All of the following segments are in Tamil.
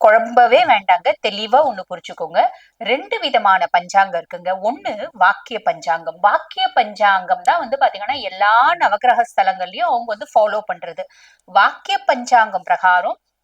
குழம்பவே வேண்டாங்க. தெளிவா ஒண்ணு புரிச்சுக்கோங்க. ரெண்டு விதமான பஞ்சாங்கம் இருக்குங்க. ஒண்ணு வாக்கிய பஞ்சாங்கம். வாக்கிய பஞ்சாங்கம் தான் வந்து பாத்தீங்கன்னா எல்லா நவகிரக ஸ்தலங்கள்லயும் அவங்க வந்து ஃபாலோ பண்றது. வாக்கிய பஞ்சாங்கம் பிரகாரம்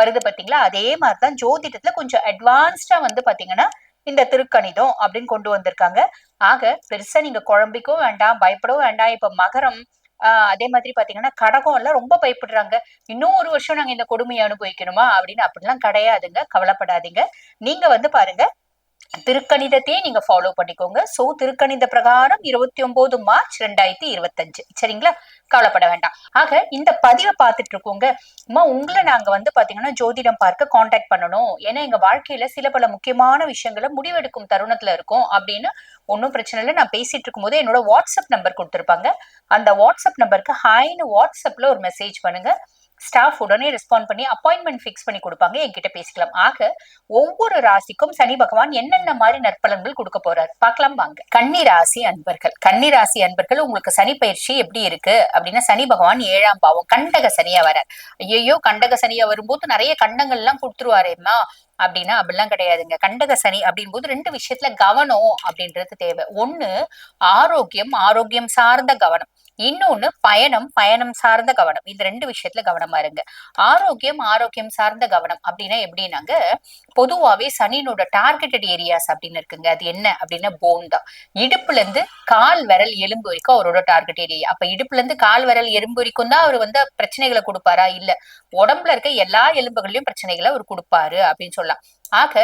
வருது பாத்தீங்களா? அதே மாதிரிதான் ஜோதிடத்துல கொஞ்சம் அட்வான்ஸ்டா வந்து பாத்தீங்கன்னா இந்த திருக்கணிதம் அப்படின்னு கொண்டு வந்திருக்காங்க. ஆக பெருசா நீங்க குழம்பிக்கவும் வேண்டாம் பயப்படவும் வேண்டாம். இப்ப மகரம் ஆஹ் அதே மாதிரி பாத்தீங்கன்னா கடகம் எல்லாம் ரொம்ப பயப்படுறாங்க. இன்னும் ஒரு வருஷம் நாங்க இந்த கொடுமையை அனுபவிக்கணுமா அப்படின்னு அப்படிலாம் கிடையாதுங்க. கவலைப்படாதீங்க. நீங்க வந்து பாருங்க திருக்கணிதத்தையே நீங்க ஃபாலோ பண்ணிக்கோங்க. சோ திருக்கணித பிரகாரம் இருபத்தி ஒன்பது மார்ச் ரெண்டாயிரத்தி இருபத்தஞ்சு. சரிங்களா? கவலைப்பட வேண்டாம். ஆக இந்த பதிவை பார்த்துட்டு இருக்கோங்க. அம்மா உங்களை நாங்க வந்து பாத்தீங்கன்னா ஜோதிடம் பார்க்க காண்டாக்ட் பண்ணணும். ஏன்னா எங்க வாழ்க்கையில சில பல முக்கியமான விஷயங்களை முடிவெடுக்கும் தருணத்துல இருக்கும் அப்படின்னு ஒன்றும் பிரச்சனை இல்லை. நான் பேசிட்டு இருக்கும்போது என்னோட வாட்ஸ்அப் நம்பர் கொடுத்துருப்பாங்க. அந்த வாட்ஸ்அப் நம்பருக்கு ஹாய்னு வாட்ஸ்அப்ல ஒரு மெசேஜ் பண்ணுங்க. ஸ்டாஃப் உடனே ரெஸ்பாண்ட் பண்ணி அப்பாயின்மெண்ட் ஃபிக்ஸ் பண்ணி கொடுப்பாங்க. என்கிட்ட பேசிக்கலாம். ஆக ஒவ்வொரு ராசிக்கும் சனி பகவான் என்னென்ன மாதிரி நற்பலன்கள் கொடுக்க போறாரு? பார்க்கலாம் வாங்க. கன்னி ராசி அன்பர்கள். கன்னி ராசி அன்பர்கள் உங்களுக்கு சனி பயிற்சி எப்படி இருக்கு? அப்படின்னா சனி பகவான் ஏழாம் பாவம் கண்டக சனியா வர ஐயோ கண்டக சனியா வரும்போது நிறைய கண்டங்கள் எல்லாம் கொடுத்துருவாரேம்மா. அப்படின்னா அப்படிலாம் கிடையாதுங்க. கண்டக சனி அப்படின் போது ரெண்டு விஷயத்துல கவனம் அப்படின்றது தேவை. ஒண்ணு ஆரோக்கியம் ஆரோக்கியம் சார்ந்த கவனம். இன்னொன்னு பயணம் பயணம் சார்ந்த கவனம். இந்த ரெண்டு விஷயத்துல கவனமா இருங்க. ஆரோக்கியம் ஆரோக்கியம் சார்ந்த கவனம் அப்படின்னா எப்படின்னாங்க பொதுவாவே சனியினோட டார்கெட்டட் ஏரியாஸ் அப்படின்னு இருக்குங்க. அது என்ன அப்படின்னா போன் தான். இடுப்புல இருந்து கால் விரல் எலும்பு வரைக்கும் அவரோட டார்கெட் ஏரியா அப்ப இடுப்புல இருந்து கால் விரல் எலும்பு வரைக்கும் தான் அவர் வந்து பிரச்சனைகளை கொடுப்பாரா? இல்ல. உடம்புல இருக்க எல்லா எலும்புகளையும் பிரச்சனைகளை அவர் கொடுப்பாரு அப்படின்னு சொல்லலாம். ஆக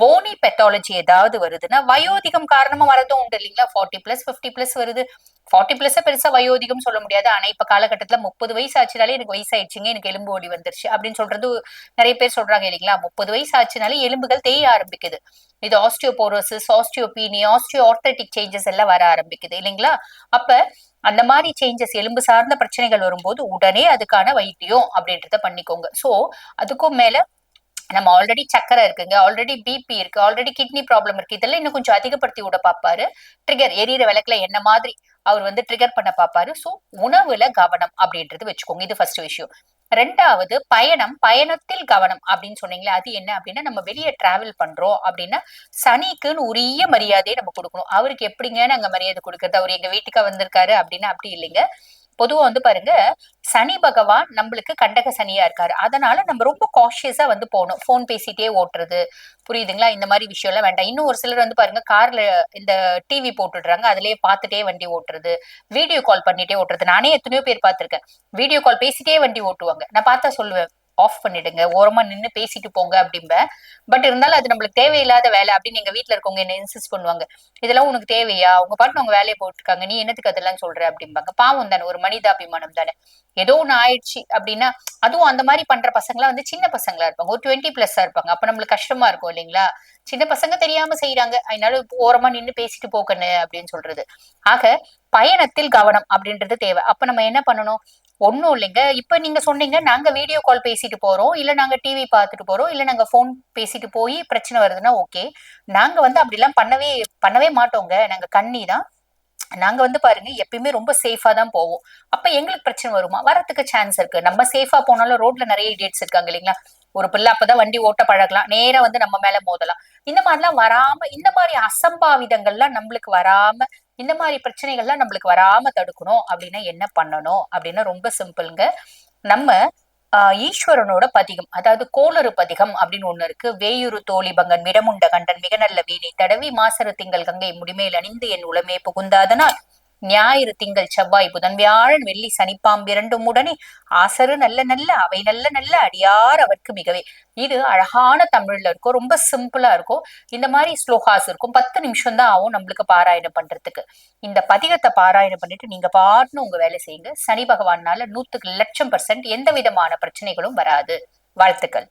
போனி பெத்தாலஜி ஏதாவது வருதுன்னா வயோதிகம் காரணமா வரதும் உண்டு இல்லைங்களா? ஃபார்ட்டி பிளஸ் ஃபிஃப்டி பிளஸ் வருது. ஃபார்ட்டி பிளஸ் பெருசா வயோதிகம் சொல்ல முடியாது. ஆனா இப்ப காலகட்டத்துல முப்பது வயசு ஆச்சுனாலே எனக்கு வயசாயிடுச்சுங்க எனக்கு எலும்பு ஓடி வந்துருச்சு அப்படின்னு சொல்றது நிறைய பேர் சொல்றாங்க இல்லைங்களா? முப்பது வயசு ஆச்சுனாலே எலும்புகள் தேய ஆரம்பிக்குது. இது osteoporosis osteopenia osteoarthritic changes எல்லாம் வர ஆரம்பிக்குது இல்லைங்களா? அப்ப அந்த மாதிரி சேஞ்சஸ் எலும்பு சார்ந்த பிரச்சனைகள் வரும்போது உடனே அதுக்கான வைத்தியம் அப்படின்றத பண்ணிக்கோங்க. சோ அதுக்கும் மேல நம்ம ஆல்ரெடி சக்கரை இருக்குங்க ஆல்ரெடி பிபி இருக்கு ஆல்ரெடி கிட்னி ப்ராப்ளம் இருக்கு இதெல்லாம் இன்னும் கொஞ்சம் அதிகப்படுத்தி விட பாப்பாரு. ட்ரிகர் எரியிற விளக்குல என்ன மாதிரி அவர் வந்து ட்ரிகர் பண்ண பாப்பாரு. சோ உணவுல கவனம் அப்படின்றது வச்சுக்கோங்க இது ஃபர்ஸ்ட் விஷயம். ரெண்டாவது பயணம் பயணத்தில் கவனம் அப்படின்னு சொன்னீங்களா அது என்ன அப்படின்னா நம்ம வெளியே டிராவல் பண்றோம் அப்படின்னா சனிக்குன்னு உரிய மரியாதையை நம்ம கொடுக்கணும். அவருக்கு எப்படிங்க நாங்க மரியாதை கொடுக்கறது? அவர் எங்க வீட்டுக்கு வந்திருக்காரு அப்படின்னா அப்படி இல்லைங்க. பொதுவா வந்து பாருங்க சனி பகவான் நம்மளுக்கு கண்டக சனியா இருக்காரு. அதனால நம்ம ரொம்ப காஷியஸா வந்து போகணும். போன் பேசிட்டே ஓட்டுறது. புரியுதுங்களா? இந்த மாதிரி விஷயம் எல்லாம் வேண்டாம். இன்னும் ஒரு சிலர் வந்து பாருங்க கார்ல இந்த டிவி போட்டுடுறாங்க. அதுலயே பார்த்துட்டே வண்டி ஓட்டுறது. வீடியோ கால் பண்ணிட்டே ஓட்டுறது. நானே எத்தனையோ பேர் பார்த்திருக்கேன். வீடியோ கால் பேசிட்டே வண்டி ஓட்டுவாங்க. நான் பார்த்தா சொல்லுவேன் ஆஃப் பண்ணிடுங்க. ஓரமா நின்னு பேசிட்டு போங்க அப்படிம்பேன் பட் இருந்தாலும் அது நம்மளுக்கு தேவையில்லாத வேலை அப்படின்னு எங்க வீட்டுல இருக்கவங்க என்ன இன்சிஸ்ட் பண்ணுவாங்க. இதெல்லாம் உனக்கு தேவையா? உங்க பாட்டு உங்க வேலையை போட்டுருக்காங்க. நீ என்னத்துக்கு அதெல்லாம் சொல்ற? அப்படிம்பாங்க. பாவம் தானே. ஒரு மனிதாபிமானம் தானே. ஏதோ ஒண்ணு ஆயிடுச்சு அப்படின்னா அதுவும் அந்த மாதிரி பண்ற பசங்களா வந்து சின்ன பசங்களா இருப்பாங்க. ஒரு டுவெண்ட்டி பிளஸ்ஸா இருப்பாங்க. அப்ப நம்மளுக்கு கஷ்டமா இருக்கும் இல்லைங்களா? சின்ன பசங்க தெரியாம செய்யறாங்க அதனால ஓரமா நின்னு பேசிட்டு போக்கணு அப்படின்னு சொல்றது. ஆக பயணத்தில் கவனம் அப்படின்றது தேவை. அப்ப நம்ம என்ன பண்ணணும்? ஒன்றும் இல்லைங்க. இப்ப நீங்க சொன்னீங்க நாங்க வீடியோ கால் பேசிட்டு போறோம். இல்ல நாங்க டிவி பார்த்துட்டு போறோம். இல்ல நாங்க ஃபோன் பேசிட்டு போய் பிரச்சனை வருதுன்னா ஓகே நாங்க வந்து அப்படிலாம் பண்ணவே பண்ணவே மாட்டோங்க. நாங்க கண்ணி தான். நாங்க வந்து பாருங்க எப்பயுமே ரொம்ப சேஃபாக தான் போவோம். அப்ப எங்களுக்கு பிரச்சனை வருமா? வரதுக்கு சான்ஸ் இருக்கு. நம்ம சேஃபாக போனாலும் ரோட்ல நிறைய இடியட்ஸ் இருக்காங்க இல்லைங்களா? ஒரு பிள்ளை அப்பதான் வண்டி ஓட்ட பழகலாம். நேரா வந்து நம்ம மேல மோதலாம். இந்த மாதிரிலாம் வராம இந்த மாதிரி அசம்பாவிதங்கள்லாம் நம்மளுக்கு வராம இந்த மாதிரி பிரச்சனைகள்லாம் நம்மளுக்கு வராம தடுக்கணும். அப்படின்னா என்ன பண்ணணும்? அப்படின்னா ரொம்ப சிம்பிள்ங்க. நம்ம ஈஸ்வரனோட பதிகம் அதாவது கோளறு பதிகம் அப்படின்னு ஒண்ணு இருக்கு. வேயுரு தோழி பங்கன் கண்டன் மிக நல்ல வீணை தடவி மாசர திங்கள் கங்கை முடிமேல் அணிந்து என் உளமே புகுந்தாதனால் ஞாயிறு திங்கள் செவ்வாய் புதன் வியாழன் வெள்ளி சனிப்பாம்பிரண்டும் உடனே ஆசரு நல்ல நல்ல அவை நல்ல நல்ல அடியார் அவருக்கு மிகவே. இது அழகான தமிழ்ல இருக்கும் ரொம்ப சிம்பிளா இருக்கும். இந்த மாதிரி ஸ்லோகாஸ் இருக்கும். பத்து நிமிஷம் தான் ஆகும் நம்மளுக்கு பாராயணம் பண்றதுக்கு. இந்த பதிகத்தை பாராயணம் பண்ணிட்டு நீங்க பாட்டுன்னு உங்க வேலை செய்யுங்க. சனி பகவானால நூத்துக்கு லட்சம் பர்சன்ட் எந்த விதமான பிரச்சனைகளும் வராது. வாழ்த்துக்கள்.